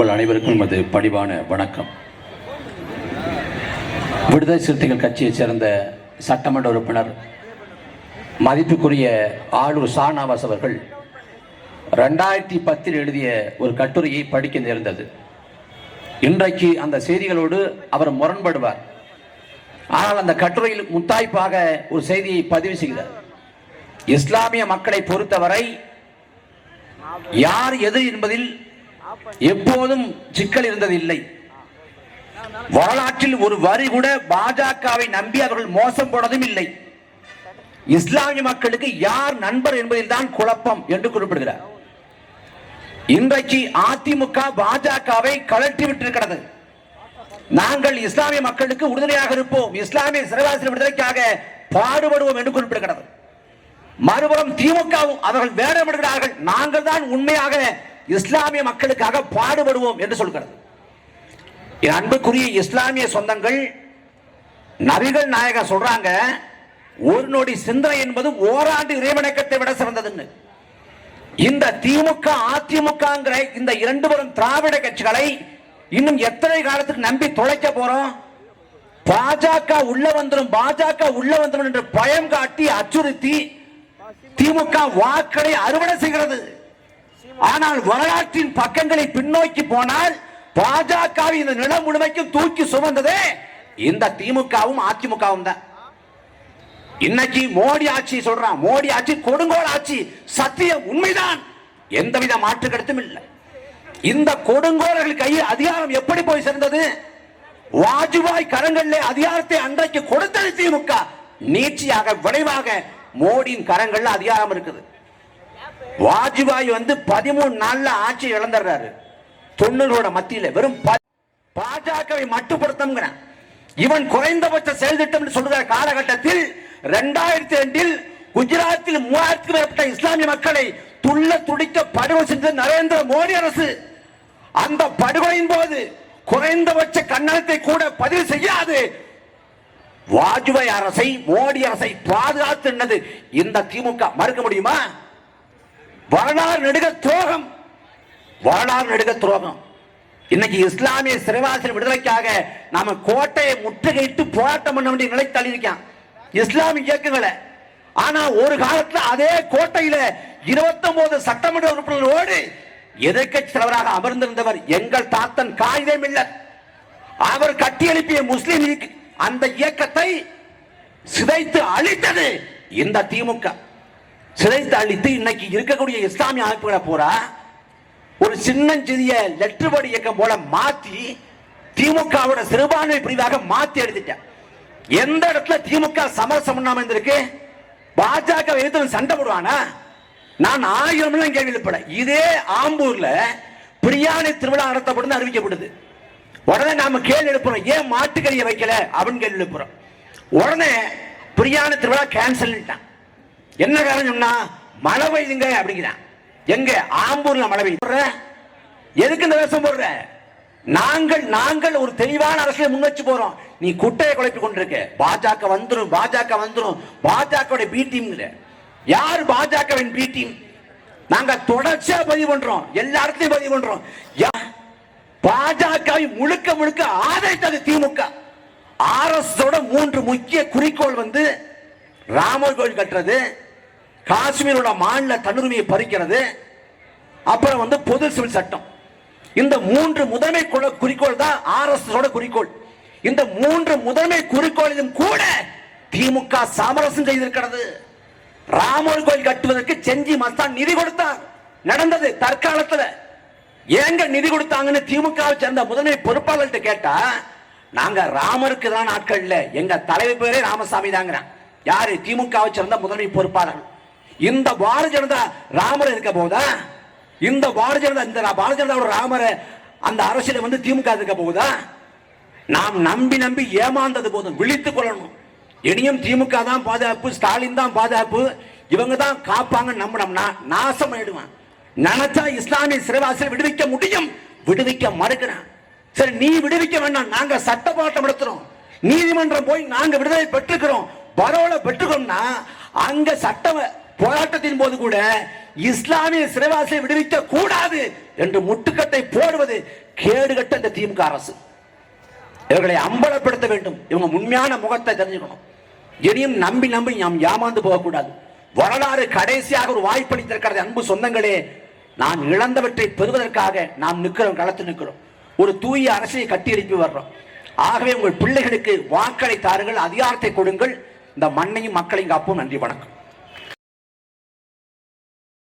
உங்கள் அனைவருக்கும் அது பணிவான வணக்கம். விடுதலை சிறுத்தைகள் கட்சியைச் சேர்ந்த சட்டமன்ற உறுப்பினர் மதிப்புக்குரிய ஆளூர் ஷானவாஸ் அவர்கள் ரெண்டாயிரத்தி பத்தில் எழுதிய ஒரு கட்டுரையை படிக்க நேர்ந்தது. இன்றைக்கு அந்த செய்திகளோடு அவர் முரண்படுவார். ஆனால் அந்த கட்டுரையில் முத்தாய்ப்பாக ஒரு செய்தியை பதிவு செய்கிறார். இஸ்லாமிய மக்களை பொறுத்தவரை யார் எது என்பதில் எப்போதும் சிக்கல் இருந்ததில்லை. வரலாற்றில் ஒரு வரி கூட பாஜகவை நம்பி அவர்கள் மோசம் போனதும் இல்லை. இஸ்லாமிய மக்களுக்கு யார் நண்பர் என்பதில் தான் குழப்பம் என்று குறிப்பிடுகிறார். இன்றைக்கு அதிமுக பாஜகவை கலட்டி விட்டிருக்கிறது. நாங்கள் இஸ்லாமிய மக்களுக்கு உறுதுணையாக இருப்போம். இஸ்லாமிய சிறைவாசி விடுதலைக்காக பாடுபடுவோம் என்று குறிப்பிடுகிறது. மறுபுறம் திமுகவும் அவர்கள் வேடமிடுகிறார்கள் நாங்கள் தான் உண்மையாக இஸ்லாமிய மக்களுக்காக பாடுபடுவோம் என்று சொல்கிறது. என் அன்புக்குரிய இஸ்லாமிய சொந்தங்கள் நபிகள் நாயகர் சொல்றாங்க ஒரு நொடி சிந்தனை என்பது ஓராண்டு இறைவணக்கத்தை விட சிறந்ததுன்னு. இந்த திமுக அதிமுகங்கிற இந்த இரண்டு வரும் திராவிட கட்சிகளை இன்னும் எத்தனை காலத்துக்கு நம்பி தொலைக்க போறோம்? பாஜக உள்ள வந்துடும் பாஜக உள்ள வந்துடும் என்று பயம் காட்டி அச்சுறுத்தி திமுக வாக்களை அறுவடை செய்கிறது. ஆனால் வரலாற்றின் பக்கங்களை பின்னோக்கி போனால் பாஜக இந்த நிலம் முழுமைக்கும் தூக்கி சுமந்ததே இந்த திமுகவும் அதிமுகவும் தான். இன்னைக்கு மோடி ஆட்சி சொல்றான் மோடி ஆட்சி கொடுங்கோல் ஆட்சி சத்தியம் உண்மைதான். எந்தவித மாற்று கருத்தும் இல்லை. இந்த கொடுங்கோலர்கள் கையில் அதிகாரம் எப்படி போய் சேர்ந்தது? வாஜ்பாய் கரங்களிலே அதிகாரத்தை அன்றைக்கு கொடுத்தது திமுக. நீட்சியாக விளைவாக மோடியின் கரங்கள்ல அதிகாரம் இருக்குது. வாஜ்பாய் வந்து பதிமூணு நாள்ல ஆட்சி இழந்துடுறாரு. தொண்ணூறோட மத்தியில வெறும் பாஜகவை மட்டுப்படுத்தும் இவன் குறைந்தபட்ச செயல் திட்டம் சொல்லுகிற காலகட்டத்தில் இரண்டாயிரத்தி ரெண்டில் குஜராத்தில் மூவாயிரத்துக்கு மேற்பட்ட இஸ்லாமிய மக்களை துள்ள துடிக்க படுகொலை செஞ்சது நரேந்திர மோடி அரசு. அந்த படுகொலையின் போது குறைந்தபட்ச கண்ணனத்தை கூட பதிவு செய்யாது. வாஜ்பாய் அரசை மோடி அரசை பாதுகாத்து இந்த திமுக. மறுக்க முடியுமா? வரலாறு நெடுக துரோகம். வரலாறு நெடுக துரோகம். இன்னைக்கு இஸ்லாமிய சிறைவாசி விடுதலைக்காக நாம கோட்டையை முற்றுகையிட்டு போராட்டம் பண்ண வேண்டிய நிலை தள்ளியிருக்கான். இஸ்லாமிய இயக்கங்களை. ஆனா ஒரு காலத்துல அதே கோட்டையில 29 சட்டமன்ற உறுப்பினர்களோடு எதிர்கட்சி தலைவராக அமர்ந்திருந்தவர் எங்கள் தாத்தன் காகிதம் இல்லர் அவர் கட்டி எழுப்பிய முஸ்லிம் லீக் அந்த இயக்கத்தை சிதைத்து அழித்தது இந்த திமுக. சிதைத்து அழித்து இன்னைக்கு இருக்கக்கூடிய இஸ்லாமிய அமைப்புகளை பூரா ஒரு சின்னஞ்சிறிய லெட்டர் இயக்கம் போல மாத்தி திமுகவோட சிறுபான்மை பிரிவாக மாத்தி எடுத்துட்டேன். எந்த இடத்துல திமுக சமரசம் பண்ணாம இருந்திருக்கு? பாஜக எதிர்த்து சண்டை போடுவானா? நான் ஆயிரம் கேள்வி எழுப்பல. இதே ஆம்பூர்ல பிரியாணி திருவிழா நடத்தப்படும் அறிவிக்கப்படுது. உடனே நாம கேள்வி எழுப்புறோம். ஏன் மாட்டுக்கறியை வைக்கல? அப்படின்னு கேள்வி எழுப்புறோம். உடனே பிரியாணி திருவிழா கேன்சல் என்ன காரணம் சொன்னா மழை பெய்யுங்க அப்படிங்கிறான். எங்க? ஆம்பூர்ல மழை பெய்யுது. எதுக்கு இந்த வேஷம் போடுற? நாங்கள் நாங்கள் ஒரு தெளிவான அரசியல் முன் வச்சு போறோம். நீ குட்டையை குழப்பி கொண்டிருக்க. பாஜக வந்துடும் பாஜக வந்துடும் பாஜக பி டீம் யார் பாஜகவின் பி டீம் நாங்க தொடர்ச்சியா பதிவு பண்றோம். எல்லா பதிவு பண்றோம். யா- முழுக்க முழுக்க ஆதரித்தது திமுக. ஆர்எஸ் மூன்று முக்கிய குறிக்கோள் வந்து ராமர் கோயில் கட்டுறது. காஷ்மீரோட மாநில தன்னுரிமையை பறிக்கிறது. அப்புறம் வந்து பொது சிவில் சட்டம். இந்த மூன்று முதன்மை குறிக்கோள் தான் ஆர்எஸ் குறிக்கோள். இந்த மூன்று முதன்மை குறிக்கோளிலும் கூட திமுக சமரசம் செய்திருக்கிறது. ராமர் கோயில் கட்டுவதற்கு செஞ்சி மஸ்தான் நிதி கொடுத்தார். நடந்தது தற்காலத்தில். ஏங்க நிதி கொடுத்தாங்கன்னு திமுகவை சேர்ந்த முதன்மை பொறுப்பாளர்கிட்ட கேட்டா நாங்க ராமருக்கு தான் ஆட்கள் இல்ல எங்க தலைவர் பேரே ராமசாமி தாங்கிறான் யாரு? திமுகவை சேர்ந்த முதன்மை பொறுப்பாளர் இந்த பாரதிய ஜனதா ராமர் இருக்க போதா இந்த பாரதிய ஜனதா இந்த பாரதிய ஜனதாவோட ராமரை அந்த அரசியல வந்து திமுக இருக்க போகுதா? நாம் நம்பி நம்பி ஏமாந்தது போதும் விழித்துக் கொள்ளணும். இனியும் திமுக தான் பாதுகாப்பு ஸ்டாலின் தான் பாதுகாப்பு. இவங்க தான் காப்பாங்க நம்பினோம்னா நாசம் ஆயிடுவான் நினைச்சா இஸ்லாமிய சிறைவாசியை விடுவிக்க முடியும் விடுவிக்க மறுக்கிறான். சரி நீ விடுவிக்க வேண்டாம் நாங்க சட்ட போராட்டம் நடத்துறோம். நீதிமன்றம் போய் நாங்க விடுதலை பெற்றுக்கிறோம். பரோலை பெற்றுக்கோம்னா அங்க சட்ட போராட்டத்தின் போது கூட இஸ்லாமிய சிறைவாசியை விடுவிக்க கூடாது என்று முட்டுக்கட்டை போடுவது கேடுகட்ட இந்த திமுக அரசு. இவர்களை அம்பலப்படுத்த வேண்டும். இவங்க உண்மையான முகத்தை தெரிஞ்சுக்கணும். இனியும் நம்பி நம்பி நாம் ஏமாந்து போகக்கூடாது. வரலாறு கடைசியாக ஒரு வாய்ப்பளித்திருக்கிறது அன்பு சொந்தங்களே நான் இழந்தவற்றை பெறுவதற்காக நாம் நிற்கிறோம் களத்து நிற்கிறோம். ஒரு தூய அரசியை கட்டி எழுப்பி வர்றோம். ஆகவே உங்கள் பிள்ளைகளுக்கு வாக்களை தாருங்கள் அதிகாரத்தை கொடுங்கள். இந்த மண்ணையும் மக்களையும் காப்போம். நன்றி வணக்கம்.